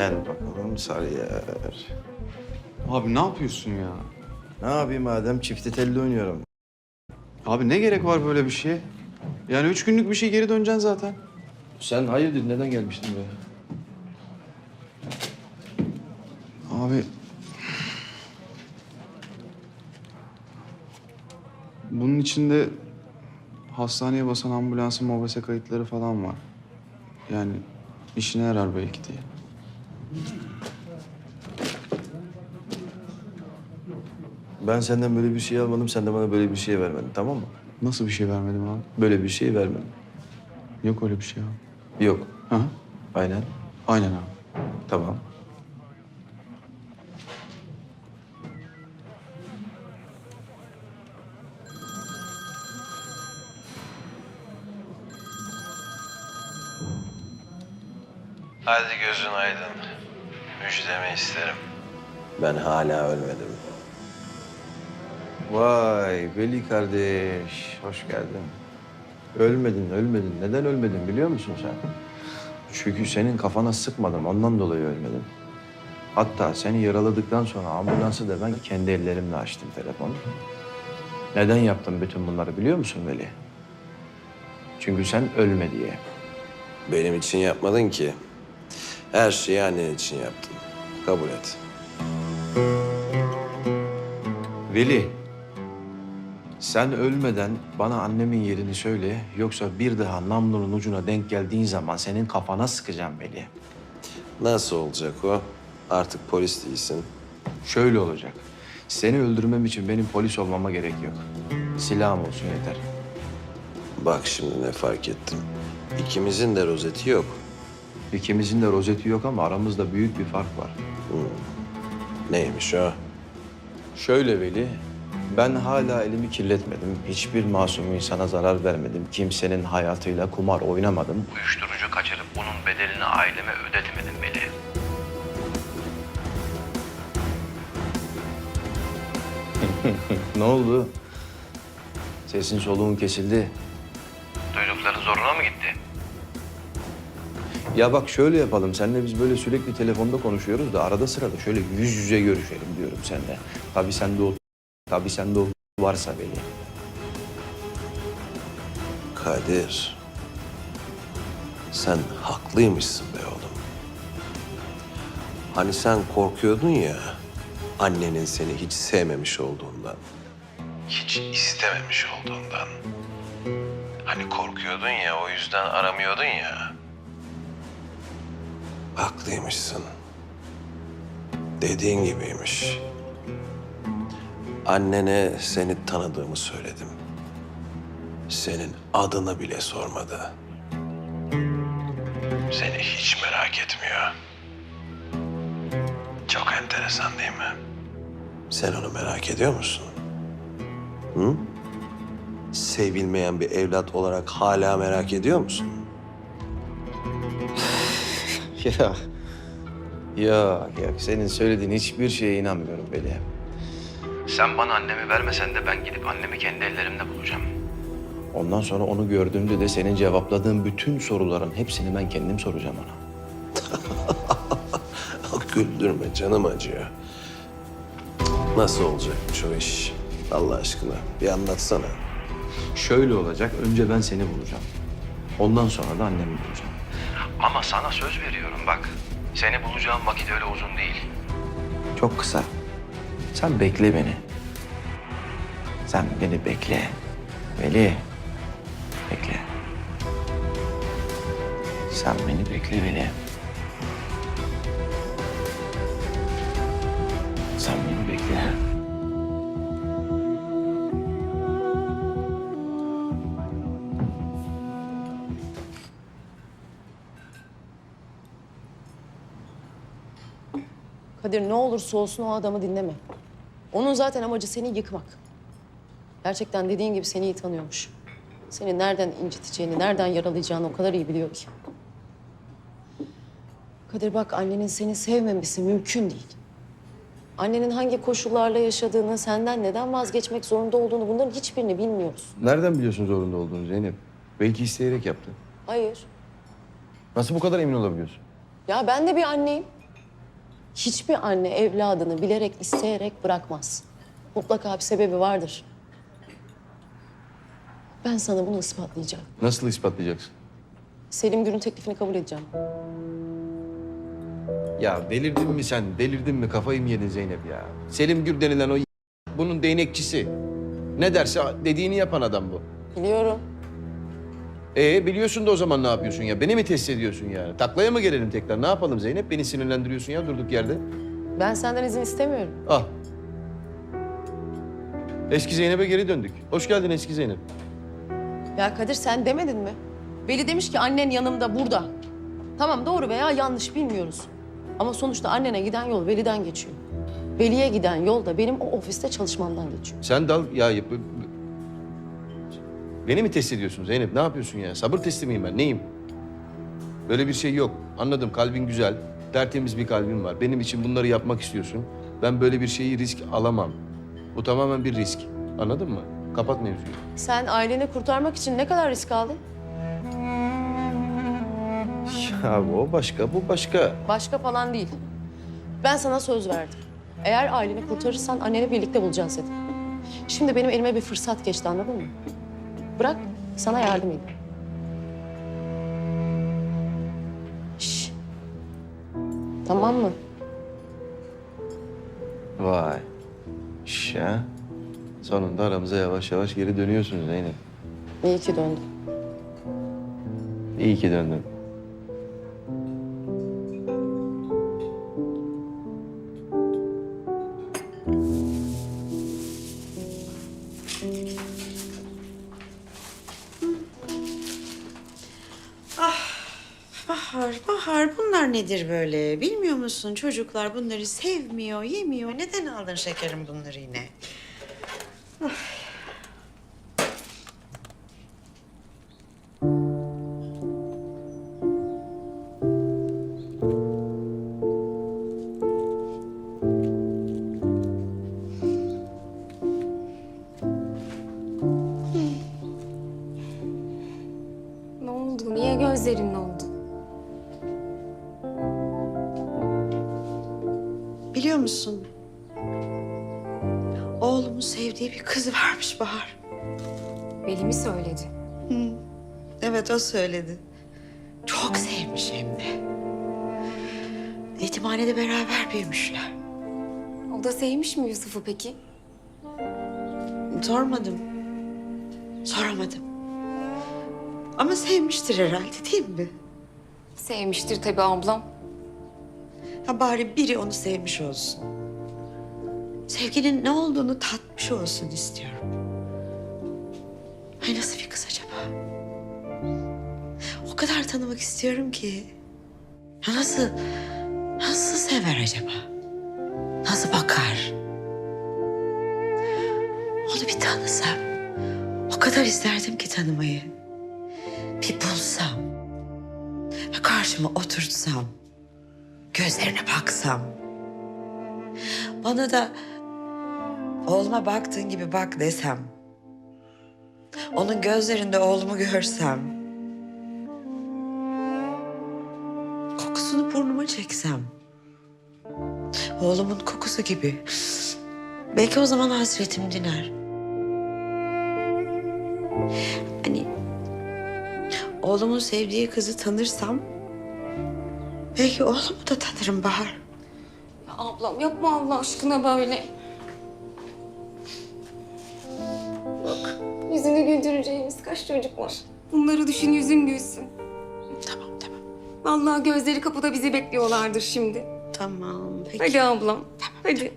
Gel bakalım Sarıyer. Abi ne yapıyorsun ya? Ne yapayım madem çifte telli oynuyorum. Abi ne gerek var böyle bir şeye? Yani üç günlük bir şey geri döneceksin zaten. Sen hayırdır neden gelmiştin buraya? Abi... Bunun içinde hastaneye basan ambulansın mobese kayıtları falan var. Yani işine yarar belki diye. Ben senden böyle bir şey almadım, sen de bana böyle bir şey vermedin tamam mı? Nasıl bir şey vermedim abi? Böyle bir şey vermedim. Yok öyle bir şey abi. Yok. Hı hı. Aynen. Aynen abi. Tamam. Hadi gözün aydın. Müjdemi isterim. Ben hala ölmedim. Vay Veli kardeş, hoş geldin. Ölmedin, ölmedin. Neden ölmedin biliyor musun sen? Çünkü senin kafana sıkmadım, ondan dolayı ölmedin. Hatta seni yaraladıktan sonra ambulansı da ben kendi ellerimle açtım telefonu. Neden yaptım bütün bunları biliyor musun Veli? Çünkü sen ölme diye. Benim için yapmadın ki. Her şeyi annen için yaptın. Kabul et. Veli, sen ölmeden bana annemin yerini söyle. Yoksa bir daha namlunun ucuna denk geldiğin zaman senin kafana sıkacağım Veli. Nasıl olacak o? Artık polis değilsin. Şöyle olacak. Seni öldürmem için benim polis olmama gerek yok. Silahım olsun yeter. Bak şimdi ne fark ettim. İkimizin de rozeti yok. İkimizin de rozeti yok ama aramızda büyük bir fark var. Neymiş o? Şöyle Veli, ben hala elimi kirletmedim. Hiçbir masum insana zarar vermedim. Kimsenin hayatıyla kumar oynamadım. Uyuşturucu kaçırıp bunun bedelini aileme ödetmedim Veli. Ne oldu? Sesin soluğun kesildi. Ya bak şöyle yapalım. Seninle biz böyle sürekli telefonda konuşuyoruz da arada sırada şöyle yüz yüze görüşelim diyorum seninle. Tabii sende o tabii sende o varsa Veli. Kadir. Sen haklıymışsın be oğlum. Hani sen korkuyordun ya annenin seni hiç sevmemiş olduğundan. Hiç istememiş olduğundan. Hani korkuyordun ya o yüzden aramıyordun ya. Haklıymışsın. Dediğin gibiymiş. Annene seni tanıdığımı söyledim. Senin adını bile sormadı. Seni hiç merak etmiyor. Çok enteresan değil mi? Sen onu merak ediyor musun? Hı? Sevilmeyen bir evlat olarak hala merak ediyor musun? Ya ya ya senin söylediğin hiçbir şeye inanmıyorum Veli. Sen bana annemi vermesen de ben gidip annemi kendi ellerimle bulacağım. Ondan sonra onu gördüğümde de senin cevapladığın bütün soruların hepsini ben kendim soracağım ona. Güldürme canım acıyor. Nasıl olacakmış o iş? Allah aşkına bir anlatsana. Şöyle olacak. Önce ben seni bulacağım. Ondan sonra da annemi bulacağım. Ama sana söz veriyorum bak. Seni bulacağım vakit öyle uzun değil. Çok kısa. Sen bekle beni. Sen beni bekle. Veli. Bekle. Sen beni bekle Veli. Kadir ne olursa olsun o adamı dinleme. Onun zaten amacı seni yıkmak. Gerçekten dediğin gibi seni iyi tanıyormuş. Seni nereden inciteceğini, nereden yaralayacağını o kadar iyi biliyor ki. Kadir bak annenin seni sevmemesi mümkün değil. Annenin hangi koşullarla yaşadığını, senden neden vazgeçmek zorunda olduğunu bunların hiçbirini bilmiyoruz. Nereden biliyorsun zorunda olduğunu Zeynep? Belki isteyerek yaptı. Hayır. Nasıl bu kadar emin olabiliyorsun? Ya ben de bir anneyim. Hiçbir anne evladını bilerek, isteyerek bırakmaz. Mutlaka bir sebebi vardır. Ben sana bunu ispatlayacağım. Nasıl ispatlayacaksın? Selim Gür'ün teklifini kabul edeceğim. Ya delirdin mi sen? Delirdin mi? Kafayı mı yedin Zeynep ya? Selim Gür denilen o bunun değnekçisi. Ne derse dediğini yapan adam bu. Biliyorum. Ee biliyorsun da o zaman ne yapıyorsun ya? Beni mi test ediyorsun yani? Taklaya mı gelelim tekrar? Ne yapalım Zeynep? Beni sinirlendiriyorsun ya durduk yerde. Ben senden izin istemiyorum. Al. Eski Zeynep'e geri döndük. Hoş geldin eski Zeynep. Ya Kadir sen demedin mi? Veli demiş ki annen yanımda burada. Tamam doğru veya yanlış bilmiyoruz. Ama sonuçta annene giden yol Veli'den geçiyor. Veli'ye giden yol da benim o ofiste çalışmamdan geçiyor. Sen dal ya Beni mi test ediyorsun Zeynep? Ne yapıyorsun ya? Sabır testi miyim ben? Neyim? Böyle bir şey yok. Anladım kalbin güzel. Tertemiz bir kalbin var. Benim için bunları yapmak istiyorsun. Ben böyle bir şeyi risk alamam. Bu tamamen bir risk. Anladın mı? Kapat mevzuyu. Sen aileni kurtarmak için ne kadar risk aldın? Ya o başka, bu başka. Başka falan değil. Ben sana söz verdim. Eğer aileni kurtarırsan anneni birlikte bulacağız dedim. Şimdi benim elime bir fırsat geçti anladın mı? Bırak sana yardım edeyim. Şş. Tamam mı? Vay. Şş ya. Sonunda aramıza yavaş yavaş geri dönüyorsun Zeynep. İyi ki döndüm. İyi ki döndün. Bahar, Bahar bunlar nedir böyle? Bilmiyor musun çocuklar bunları sevmiyor, yemiyor. Neden aldın şekerim bunları yine? Ne oldu? Niye gözlerin Biliyor musun? Oğlumun sevdiği bir kız varmış Bahar. Veli mi söyledi? Evet o söyledi. Çok sevmiş hem de. Yetimhanede beraber büyümüşler. O da sevmiş mi Yusuf'u peki? Sormadım. Soramadım. Ama sevmiştir herhalde değil mi? Sevmiştir tabii ablam. Ha bari biri onu sevmiş olsun. Sevginin ne olduğunu tatmış olsun istiyorum. Ay nasıl bir kız acaba? O kadar tanımak istiyorum ki. Ya nasıl, nasıl sever acaba? Nasıl bakar? Onu bir tanısam. O kadar isterdim ki tanımayı. Bir bulsam. Karşıma oturtsam gözlerine baksam. Bana da oğluma baktığın gibi bak desem. Onun gözlerinde oğlumu görsem. Kokusunu burnuma çeksem. Oğlumun kokusu gibi. Belki o zaman hasretim diner. Hani oğlumun sevdiği kızı tanırsam Belki oğlumu da tanırım Bahar. Ya ablam yapma Allah aşkına böyle. Bak yüzünü güldüreceğimiz kaç çocuk var. Bunları düşün yüzün gülsün. Tamam tamam. Vallahi gözleri kapıda bizi bekliyorlardır şimdi. Tamam peki. Hadi ablam. Hadi.